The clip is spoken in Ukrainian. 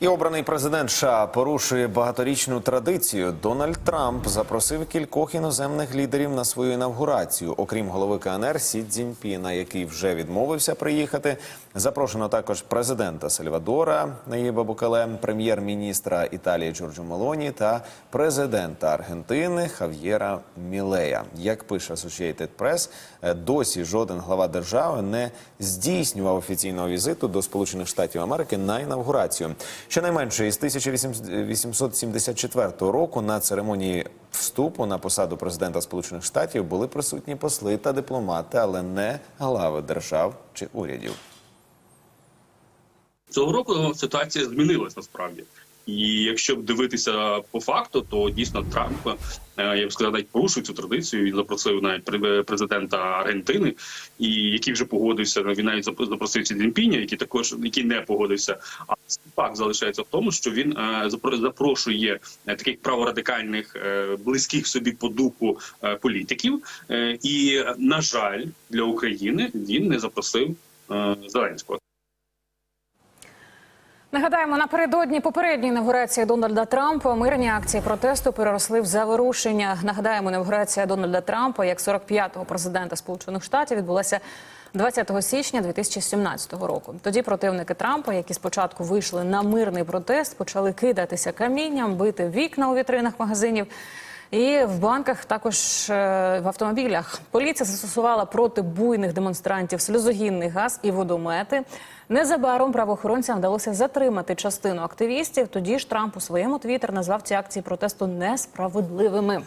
І обраний президент США порушує багаторічну традицію. Дональд Трамп запросив кількох іноземних лідерів на свою інавгурацію. Окрім голови КНР Сі Цзіньпіна, який вже відмовився приїхати. Запрошено також президента Сальвадора Наїба Букале, прем'єр-міністра Італії Джорджо Мелоні та президента Аргентини Хав'єра Мілея. Як пише Associated Press, е, досі жоден глава держави не здійснював офіційного візиту до Сполучених Штатів Америки на інавгурацію. Щонайменше із 1874 року на церемонії вступу на посаду президента Сполучених Штатів були присутні посли та дипломати, але не глави держав чи урядів. Цього року ситуація змінилась насправді. І якщо б дивитися по факту, то дійсно Трамп, е, я б сказав, навіть порушив цю традицію. Він запросив навіть пре- президента Аргентини, і який вже погодився. Він навіть зап- запросив Сі Цзіньпіня, який також який не погодився. А факт залишається в тому, що він е, запрошує е, таких праворадикальних, е, близьких собі по духу е, політиків. Е, І на жаль, для України він не запросив е, Зеленського. Нагадаємо, напередодні попередньої інавгурації Дональда Трампа мирні акції протесту переросли в заворушення. Нагадаємо, інавгурація Дональда Трампа як 45-го президента Сполучених Штатів відбулася 20 січня 2017 року. Тоді противники Трампа, які спочатку вийшли на мирний протест, почали кидатися камінням, бити вікна у вітринах магазинів. І в банках також е, в автомобілях поліція застосувала проти буйних демонстрантів сльозогінний газ і водомети. Незабаром правоохоронцям вдалося затримати частину активістів. Тоді ж Трамп у своєму твіттер назвав ці акції протесту несправедливими.